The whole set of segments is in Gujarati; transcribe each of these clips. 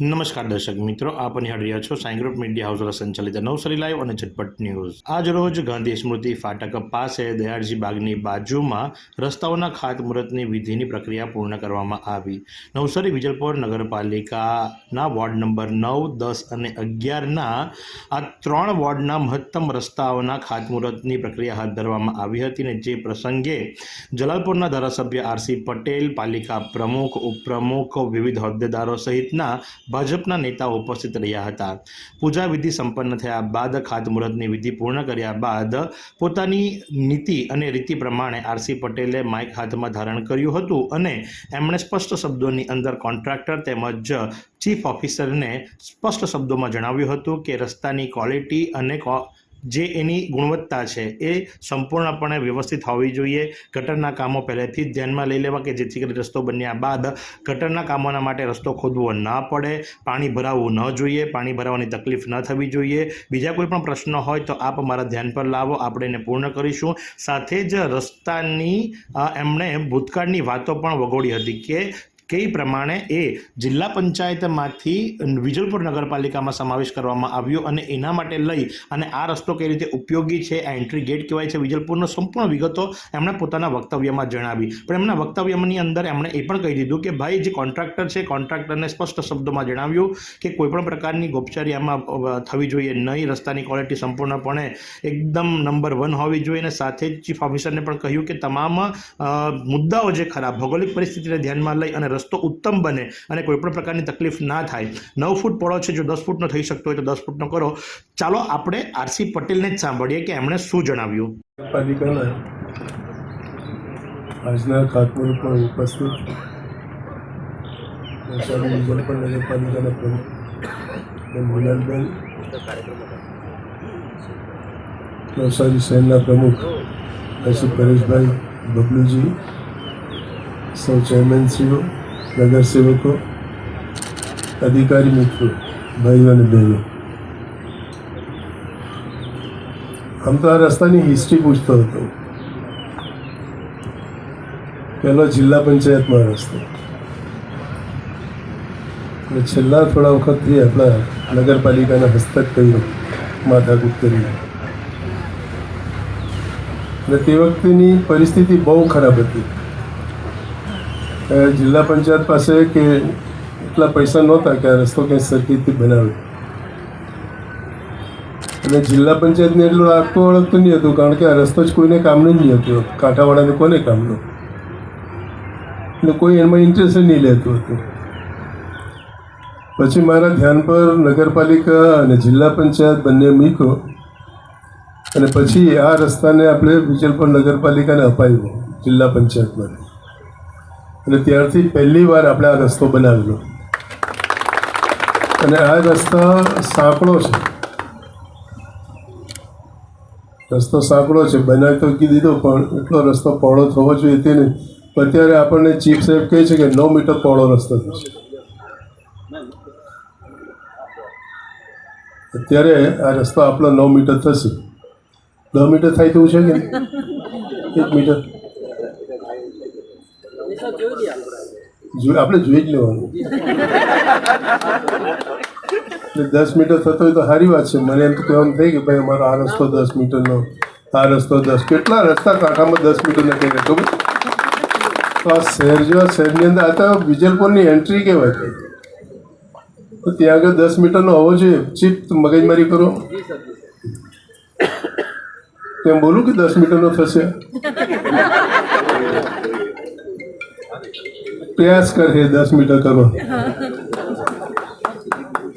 નમસ્કાર દર્શક મિત્રો, આપ નિહાળી રહ્યા છો સાઈ ગ્રુપ મીડિયા હાઉસ દ્વારા સંચાલિત નવસારી લાઈવ અને ઝટપટ ન્યૂઝ. આજ રોજ ગાંધી સ્મૃતિ ફાટક પાસે દયાળજી બાગની બાજુમાં રસ્તાઓના ખાતમુહૂર્તની વિધિની પ્રક્રિયા પૂર્ણ કરવામાં આવી. નવસારી વિજલપોર નગરપાલિકાના વોર્ડ નંબર નવ, દસ અને અગિયારના આ ત્રણ વોર્ડના મહત્તમ રસ્તાઓના ખાતમુહૂર્તની પ્રક્રિયા હાથ ધરવામાં આવી હતી અને જે પ્રસંગે જલાલપુરના ધારાસભ્ય આરસી પટેલ, પાલિકા પ્રમુખ, ઉપપ્રમુખ, વિવિધ હોદ્દેદારો સહિતના ભાજપના નેતાઓ ઉપસ્થિત રહ્યા હતા. પૂજા વિધિ સંપન્ન થયા બાદ ખાતમુહૂર્તની વિધિ પૂર્ણ કર્યા બાદ પોતાની નીતિ અને રીતિ પ્રમાણે આરસી પટેલે માઇક હાથમાં ધારણ કર્યું હતું અને એમણે સ્પષ્ટ શબ્દોની અંદર કોન્ટ્રાક્ટર તેમજ ચીફ ઓફિસરને સ્પષ્ટ શબ્દોમાં જણાવ્યું હતું કે રસ્તાની ક્વોલિટી અને જે એની ગુણવત્તા છે એ સંપૂર્ણપણે વ્યવસ્થિત હોવી જોઈએ. ગટરના કામો પહેલેથી જ ધ્યાનમાં લઈ લેવા કે જેથી કરી રસ્તો બન્યા બાદ ગટરના કામોના માટે રસ્તો ખોદવો ન પડે. પાણી ભરાવવું ન જોઈએ. પાણી ભરાવાની તકલીફ ન થવી જોઈએ. બીજા કોઈ પણ પ્રશ્ન હોય તો આપ અમારા ધ્યાન પર લાવો. આપણે એને પૂર્ણ કરીશું. સાથે જ રસ્તાની એમણે ભૂતકાળની વાતો પણ વગોડી હતી કે કઈ પ્રમાણે એ જિલ્લા પંચાયતમાંથી વિજલપુર નગરપાલિકામાં સમાવેશ કરવામાં આવ્યો અને એના માટે લઈ અને આ રસ્તો કઈ રીતે ઉપયોગી છે, આ એન્ટ્રી ગેટ કહેવાય છે, વિજલપુરનો સંપૂર્ણ વિગતો એમણે પોતાના વક્તવ્યમાં જણાવી. પણ એમના વક્તવ્યની અંદર એમણે એ પણ કહી દીધું કે ભાઈ જે કોન્ટ્રાક્ટર છે કોન્ટ્રાક્ટરને સ્પષ્ટ શબ્દોમાં જણાવ્યું કે કોઈપણ પ્રકારની ગોપચારી આમાં થવી જોઈએ નહીં, રસ્તાની ક્વોલિટી સંપૂર્ણપણે એકદમ નંબર વન હોવી જોઈએ અને સાથે જ ચીફ ઓફિસરને પણ કહ્યું કે તમામ મુદ્દાઓ જે ખરાબ, ભૌગોલિક પરિસ્થિતિને ધ્યાનમાં લઈ અને રસ્તો ઉત્તમ બને અને કોઈપણ પ્રકારની તકલીફ ના થાય. નવ ફૂટ પહોળો છે, જો દસ ફૂટનો થઈ શકતો હોય તો દસ ફૂટનો કરો. ચાલો આપણે આરસી પટેલને જ સાંભળીએ કે એમણે શું જણાવ્યું. આજના પણ ઉપસ્થિત વિજલપર નગરપાલિકાના પ્રમુખ નવસારી શહેરના પ્રમુખ પરેશભાઈ બબલુજી, સૌ ચેરમેનશ્રીઓ નગરસેવકો અધિકારી મિત્રો ભાઈઓ અને બહેનો આમ તો આ રસ્તાની હિસ્ટ્રી પૂછતો હતો પહેલો જિલ્લા પંચાયતમાં રસ્તો અને છેલ્લા થોડા વખતથી આપણા નગરપાલિકાના હસ્તક કર્યું માથાકૂટ કરી અને તે વખતેની પરિસ્થિતિ બહુ ખરાબ હતી જિલ્લા પંચાયત પાસે કે એટલા પૈસા નહોતા કે આ રસ્તો કંઈ સરખી રીતે બનાવે અને જિલ્લા પંચાયતને એટલું આગતું ઓળખતું નહીં હતું, કારણ કે આ રસ્તો જ કોઈને કામનું જ નહીં હતો. કાંઠાવાળાને કોને કામનો? એટલે કોઈ એમાં ઇન્ટરેસ્ટ નહીં લેતું હતું. પછી મારા ધ્યાન પર નગરપાલિકા અને જિલ્લા પંચાયત બંને મૂક્યો. અને પછી આ રસ્તાને આપણે વિજલપુર નગરપાલિકાને અપાવ્યો જિલ્લા પંચાયતમાં અને ત્યારથી પહેલી વાર આપણે આ રસ્તો બનાવેલો. અને આ રસ્તા સાંકડો છે. રસ્તો સાંકડો છે. બનાવી તો દીધો, પણ એટલો રસ્તો પહોળો થવો જોઈએ તે નહીં. અત્યારે આપણને ચીફ સાહેબ કહે છે કે નવ મીટર પહોળો રસ્તો થશે અત્યારે આ રસ્તો આપણો નવ મીટર થશે. દસ મીટર થાય તેવું છે કે? એક મીટર. આપણે. જોઈ જ લેવાનું. દસ મીટર થતો હોય તો સારી વાત છે. મને એમ તો કહેવાનું થઈ કે ભાઈ અમારો આ રસ્તો દસ મીટરનો, આ રસ્તો દસ, કેટલા રસ્તા કાંઠામાં દસ મીટરના કહી ખબર? તો આ શહેર જેવા શહેરની અંદર, આ તો વિજલપુરની એન્ટ્રી કહેવાય. તો ત્યાં આગળ દસ મીટરનો હોવો જોઈએ. ચીપ મગજમારી કરો. તેમ બોલું કે દસ મીટરનો થશે? પ્રયાસ કરે દસ મીટર કરો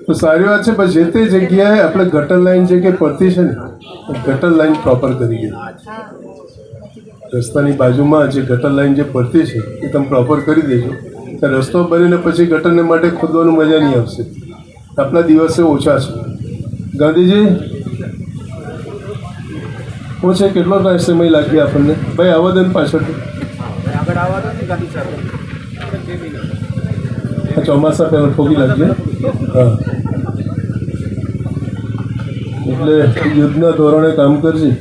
તો સારી વાત છે, પણ જે તે જગ્યાએ આપણે ગટર લાઈન જે કે પડતી છે ને ગટર લાઈન પ્રોપર કરી ગઈ રસ્તાની બાજુમાં જે ગટર લાઈન જે પડતી છે, એ તમે પ્રોપર કરી દેજો. તો રસ્તો બનીને પછી ગટરને માટે ખોદવાનું મજા નહીં આવશે. આપણા દિવસે ઓછા છે. ગાંધીજી ઓછે કેટલો ટાઈમ સમય લાગ્યો આપણને? ભાઈ આવો દે પાછળ. આ ચોમાસા પહેલાં ઠોકી લાગજે હા એટલે યુદ્ધના ધોરણે કામ કરજે।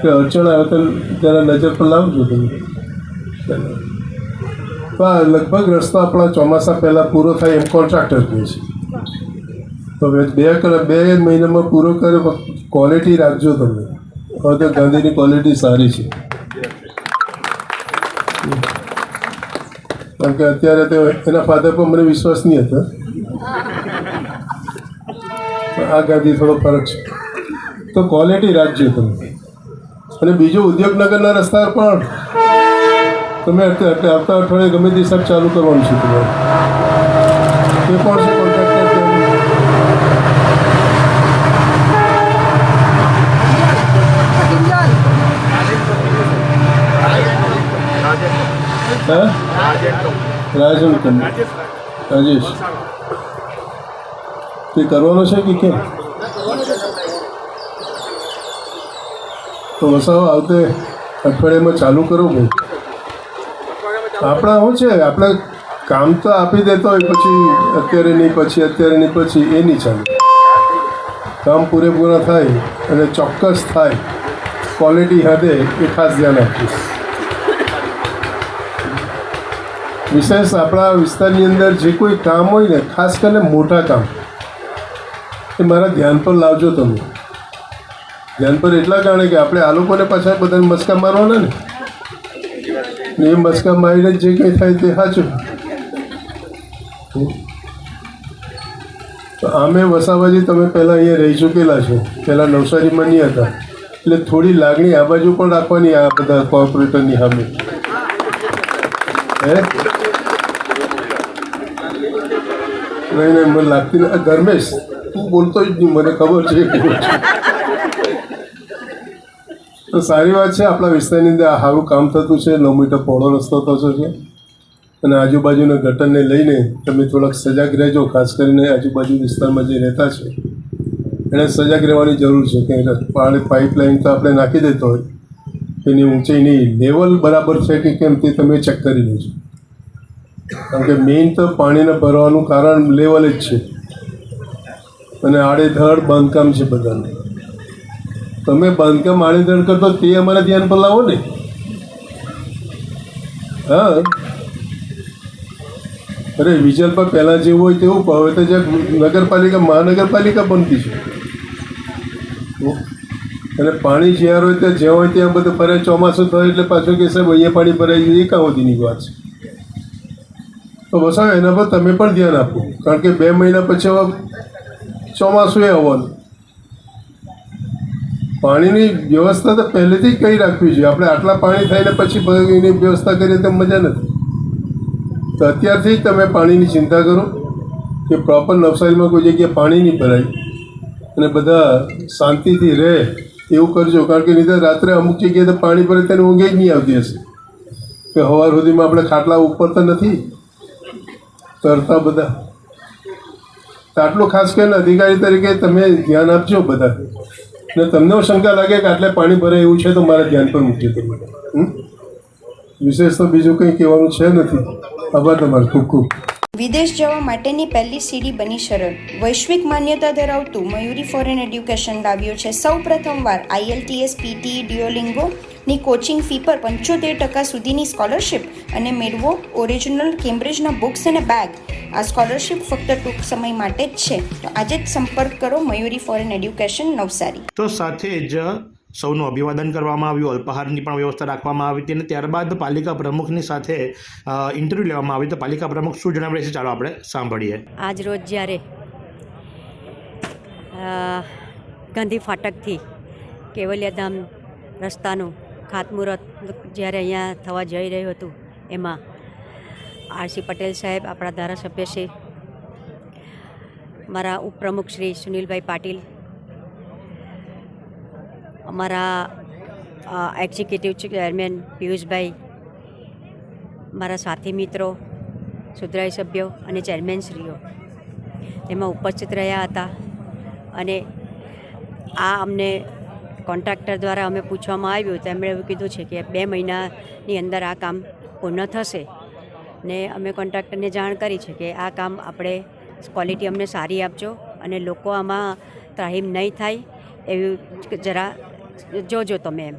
કે અડચણ આવે તો જરા નજર પર લાવજો તમે। લગભગ રસ્તો આપણા ચોમાસા પહેલાં પૂરો થાય એમ કોન્ટ્રાક્ટર કહે છે। તો બે બે મહિનામાં પૂરો કરે ક્વોલિટી રાખજો તમે। હવે તો ગાંધીની ક્વોલિટી સારી છે। કારણ કે અત્યારે તો એના ફાધર પર મને વિશ્વાસ નહીં હતો. આ ગાદી થોડો ફરક છે. તો ક્વોલિટી રાખજો તમે. અને બીજું ઉદ્યોગનગરના રસ્તા પણ તમે આવતા અઠવાડિયે ગમે તે હિસાબ ચાલુ કરવાનું છે તમારે. તે પણ છે કોન્ટ્રાક્ટર હા રાજન કંપની રાજેશ તે કરવાનો છે કે કેમ તો વસાવા આવતે અઠવાડિયામાં ચાલુ કરો ભાઈ આપણા શું છે આપણે કામ તો આપી દેતા હોય પછી અત્યારે નહીં પછી અત્યારે નહીં પછી એ નહીં ચાલે કામ પૂરેપૂરા થાય અને ચોક્કસ થાય ક્વોલિટી સાથે એ ખાસ ધ્યાન આપજો વિશેષ આપણા વિસ્તારની અંદર જે કોઈ કામ હોય ને, ખાસ કરીને મોટા કામ, એ મારા ધ્યાન પર લાવજો તમે. ધ્યાન પર એટલા કારણે કે આપણે આ લોકોને પાછા બધાને મસ્કા મારવાના ને? એ મસ્કા મારીને જે કંઈ થાય તે સાચું. તો આમે વસાવાજી તમે પહેલાં અહીંયા રહી ચૂકેલા છો. પહેલાં નવસારીમાં નહીં હતા. એટલે થોડી લાગણી આ બાજુ પણ રાખવાની આ બધા કોર્પોરેટરની સામે. હે? નહીં નહીં, મને લાગતી. આ ધર્મેશ, તું બોલતો જ નહીં, મને ખબર છે તો સારી વાત છે, આપણા વિસ્તારની અંદર આ સારું કામ થતું છે નવ મીટર પહોળો રસ્તો થતો છે. અને આજુબાજુના ગટરને લઈને તમે થોડાક સજાગ રહેજો, ખાસ કરીને આજુબાજુ વિસ્તારમાં જે રહેતા છે. એને સજાગ રહેવાની જરૂર છે, કે પાણી પાઇપલાઇન તો આપણે નાખી દેતો હોય. એની ઊંચાઈની લેવલ બરાબર છે કે કેમ તે તમે ચેક કરી લેજો. કારણ કે મેઇન તો પાણીને ભરવાનું કારણ લેવલ જ છે. અને આડેધડ બાંધકામ છે બધાને. તમે બાંધકામ આડેધડ કરતો તે અમારે ધ્યાન પર લાવો ને. હા. અરે વિજલ પર પહેલાં જેવું હોય તેવું, પણ હવે તો જે નગરપાલિકા, મહાનગરપાલિકા બનતી છે. અને પાણી જ્યાં હોય ત્યાં જ્યાં હોય ત્યાં બધું ફરે ચોમાસું થાય એટલે પાછું કે સાહેબ અહીંયા પાણી ભરાઈ જાય એ કાં વાત. છે તો બસ એના પર તમે પણ ધ્યાન આપો. કારણ કે બે મહિના પછી હવે ચોમાસું એ આવવાનું. પાણીની વ્યવસ્થા તો પહેલેથી જ કરી રાખવી જોઈએ. આપણે આટલા પાણી થાય ને પછી એની વ્યવસ્થા કરીએ તો મજા નથી. તો અત્યારથી જ તમે પાણીની ચિંતા કરો કે પ્રોપર નવસારીમાં કોઈ જગ્યાએ પાણી નહીં ભરાય અને બધા શાંતિથી રહે એવું કરજો. કારણ કે નહીં રાત્રે અમુક જગ્યાએ તો પાણી ભરે તેને ઊંઘે જ નહીં આવતી હશે. કે સવાર સુધીમાં આપણે ખાટલા ઉપર તો નથી. તરતા બધા. આટલું ખાસ કરીને અધિકારી તરીકે તમે ધ્યાન આપજો બધા. ને તમને શંકા લાગે કે આટલે પાણી ભરાય એવું છે તો મારે ધ્યાન પર મૂકજો તમે? વિશેષ તો બીજું કંઈ કહેવાનું છે નથી. આભાર તમારો, ખૂબ ખૂબ. વિદેશ જવા માટેની પહેલી સીડી બની સરળ. વૈશ્વિક માન્યતા ધરાવતું મયુરી ફોરેન એડ્યુકેશન લાવ્યું છે. સૌ પ્રથમવાર આઈએલટીએસ પીટી ડિયોલિંગો ની કોચિંગ ફી પર પંચોતેર ટકા સુધીની સ્કોલરશિપ અને મેળવો ઓરિજિનલ કેમ્બ્રિજના બુક્સ અને બેગ આ સ્કોલરશિપ ફક્ત ટૂંક સમય માટે જ છે. તો આજે જ સંપર્ક કરો મયુરી ફોરેન એડ્યુકેશન નવસારી. તો સાથે જ સૌનું અભિવાદન કરવામાં આવ્યું અલ્પાહારની પણ વ્યવસ્થા રાખવામાં આવી હતી અને ત્યારબાદ પાલિકા પ્રમુખની સાથે ઇન્ટરવ્યૂ લેવામાં આવી. તો પાલિકા પ્રમુખ શું જણાવે છે? ચાલો આપણે સાંભળીએ. આજ રોજ જ્યારે ગાંધી ફાટકથી કેવલિયા ધામ રસ્તાનું ખાતમુહૂર્ત જ્યારે અહીંયા થવા જઈ રહ્યું હતું, એમાં આરસી પટેલ સાહેબ, આપણા ધારાસભ્ય શ્રી મારા ઉપપ્રમુખ શ્રી સુનિલભાઈ પાટીલ, અમારા એક્ઝિક્યુટિવ ચેરમેન પિયુષભાઈ મારા સાથી મિત્રો, સુધરાઈ સભ્યો અને ચેરમેનશ્રીઓ તેમાં ઉપસ્થિત રહ્યા હતા અને આ અમને કોન્ટ્રાક્ટર દ્વારા અમે પૂછવામાં આવ્યું, તેમણે એવું કીધું છે કે બે મહિનાની અંદર આ કામ પૂર્ણ થશે. ને અમે કોન્ટ્રાક્ટરને જાણ કરી છે કે આ કામ આપણે ક્વોલિટી અમને સારી આપજો અને લોકો આમાં ત્રાહીમ નહીં થાય એવું જરા જોજો તમે એમ.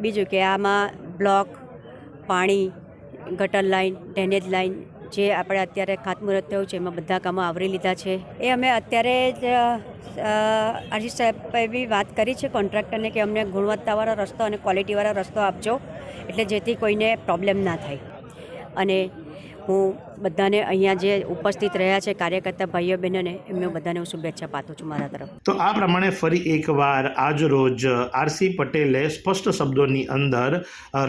બીજું કે આમાં બ્લોક, પાણી, ગટર લાઈન, ડ્રેનેજ લાઈન જે આપણે અત્યારે ખાતમુહૂર્ત થયું છે, એમાં બધા કામો આવરી લીધા છે. એ અમે અત્યારે જ આશીષ સાહેબ બી વાત કરી છે કોન્ટ્રાક્ટરને કે અમને ગુણવત્તાવાળો રસ્તો અને ક્વોલિટીવાળો રસ્તો આપજો, એટલે જેથી કોઈને પ્રોબ્લેમ ના થાય. અને હું બધાને અહીંયા જે ઉપસ્થિત રહ્યા છે કાર્યકર્તા ભાઈઓ, બહેનોને એમને બધાને હું શુભેચ્છા પાઠવું છું મારા તરફ. તો આ પ્રમાણે ફરી એકવાર આજ રોજ આરસી પટેલે સ્પષ્ટ શબ્દોની અંદર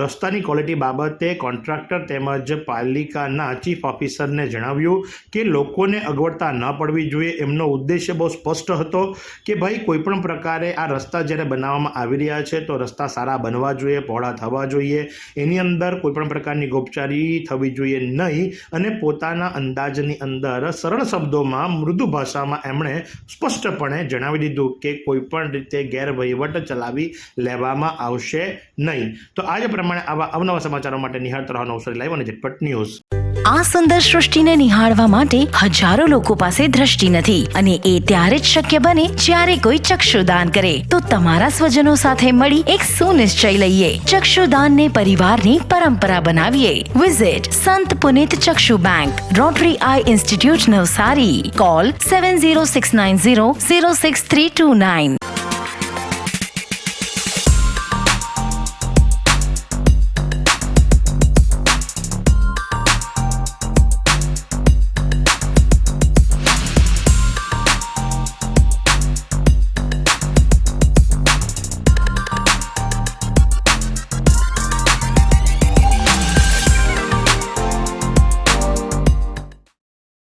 રસ્તાની ક્વોલિટી બાબતે કોન્ટ્રાક્ટર તેમજ પાલિકાના ચીફ ઓફિસરને જણાવ્યું કે લોકોને અગવડતા ન પડવી જોઈએ એમનો ઉદ્દેશ્ય બહુ સ્પષ્ટ હતો કે ભાઈ, કોઈપણ પ્રકારે આ રસ્તા જ્યારે બનાવવામાં આવી રહ્યા છે તો રસ્તા સારા બનવા જોઈએ, પહોળા થવા જોઈએ. એની અંદર કોઈપણ પ્રકારની ગોપચારી થવી જોઈએ નહીં. અને પોતાના અંદાજની અંદર સરળ શબ્દોમાં મૃદુ ભાષામાં એમણે સ્પષ્ટપણે જણાવી દીધું કે કોઈપણ રીતે ગેરવહીવટ ચલાવી લેવામાં આવશે નહીં. તો આજ પ્રમાણે આવા અવનવા સમાચારો માટે નિહાળતા રહો અવસર લાઈવ અને ઝટપટ ન્યૂઝ. આ સુંદર સૃષ્ટિને નિહાળવા માટે હજારો લોકો પાસે દ્રષ્ટિ નથી અને એ ત્યારે જ શક્ય બને જ્યારે કોઈ ચક્ષુદાન કરે. તો તમારા સ્વજનો સાથે મળી એક સુનિશ્ચય લઈએ. ચક્ષુદાનને પરિવારની પરંપરા બનાવીએ. Visit Sant Punit Chakshu bank Rotary eye institute Navsari call seven zero six nine zero zero six three two nine